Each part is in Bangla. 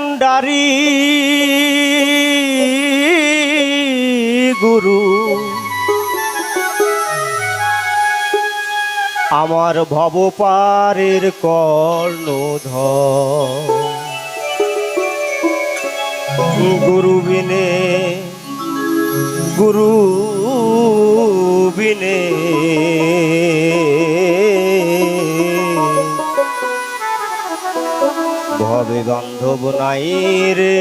কাণ্ডারি গুরু। আমার ভবপারের কর্ণধর। গুরু বিনে গুরু ভবে বান্ধব নাই রে।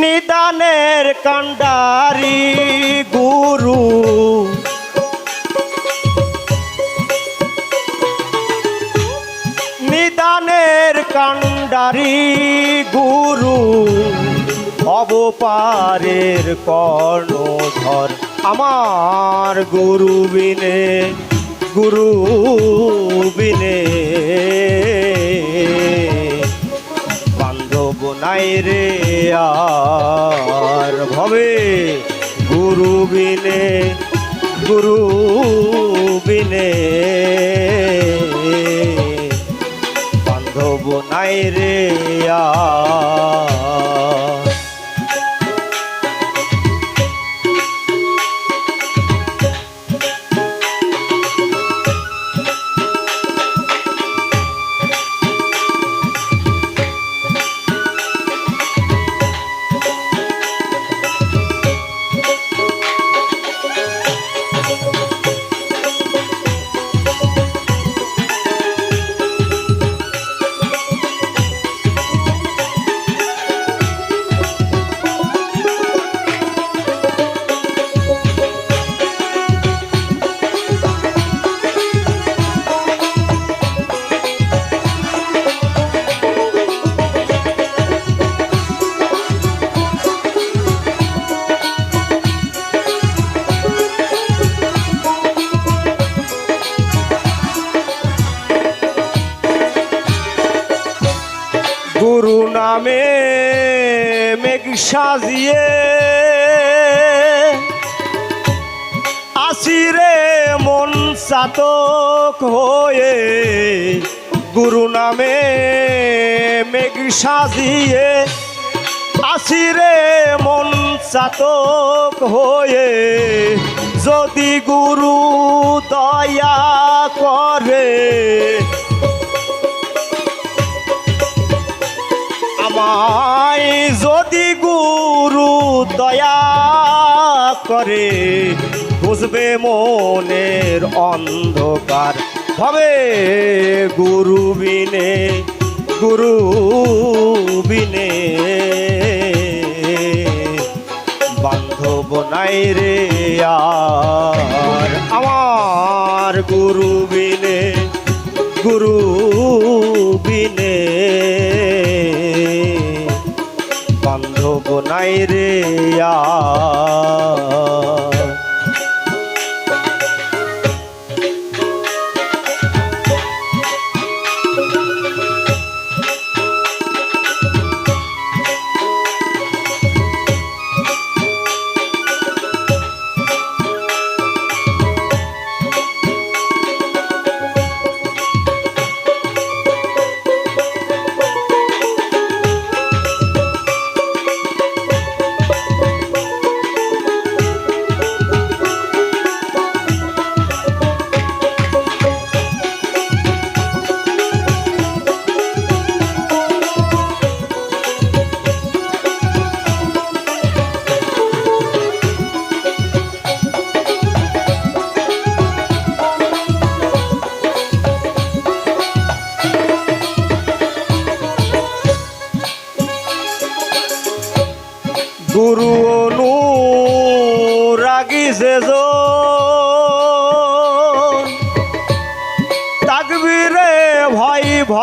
নিদানের কান্ডারি গুরু নিদানের কাণ্ডারি গুরু অবপারের কর্ণধর আমার গুরু বিনে গুরু বিনে। বান্ধব নাই রে আর ভবে, গুরু বিনে গুরু বিনে। বান্ধব নাই রে আর গুরু নামে মেঘ সাজিয়ে আসিরে মন চাতক হয়ে। গুরু নামে মেঘ সাজিয়ে আসিরে মন চাতক হয়ে। যদি গুরু দয়া করে আমায় যদি গুরু দয়া করে, বুঝবে মনের অন্ধকার। হবে গুরু বিনে গুরু বিনে বান্ধব নাই রে আর, আমার গুরু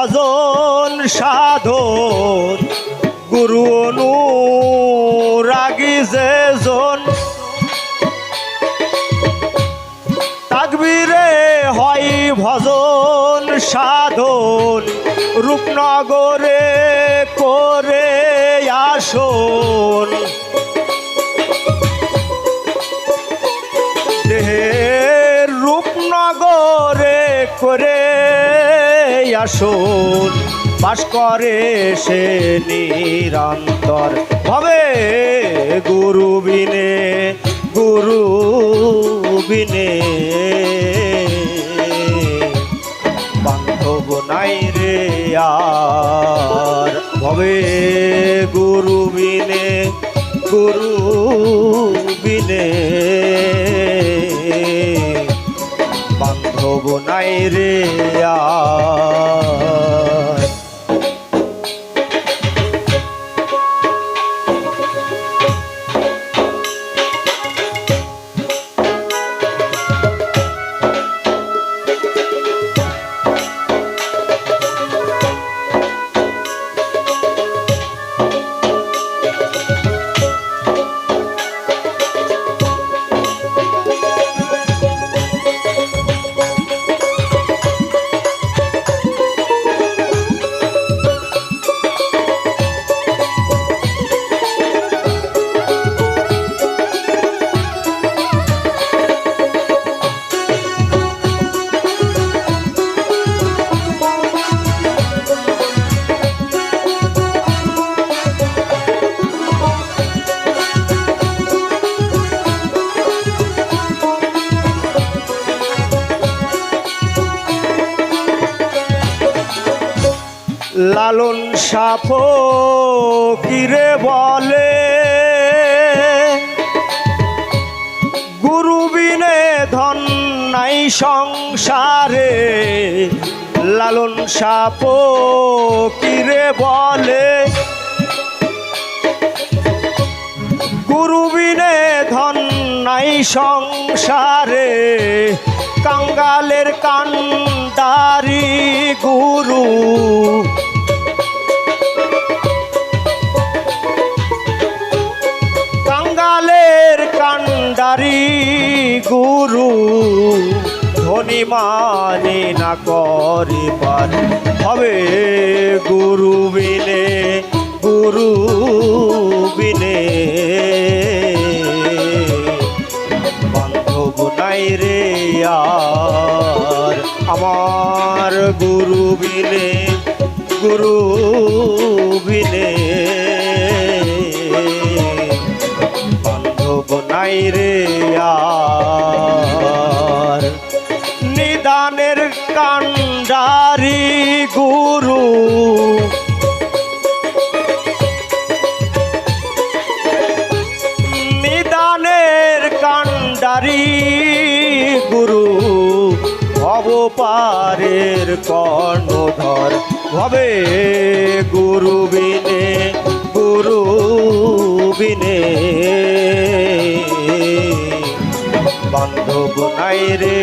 ভজন সাধন গুরু অনুরাগী যে জন তাকবিরে হয় ভজন সাধন রূপনগরে আসুন বাস করে সে নিরন্তর। হবে গুরু বিনে গুরু বিনে বান্ধব নাই রে আর। ভবে গুরু বিনে গুরু বিনে নাই রে আর। লালন সাফ কিরে বলে। গুরু বিনে ধন নাই সংসারে, লালন সাপ কিরে বলে। গুরুবিনে ধন নাই সংসারে, কাঙ্গালের কান্দারি গুরু গুরু, ধনী মানে না করিবার হবে গুরু বিনে গুরু বিনে বান্ধব নাই রে আর, আমার গুরু বিনে গুরু ভবপারের কর্ণধর। ভবে গুরু বিনে গুরু বিনে বান্ধব নাই রে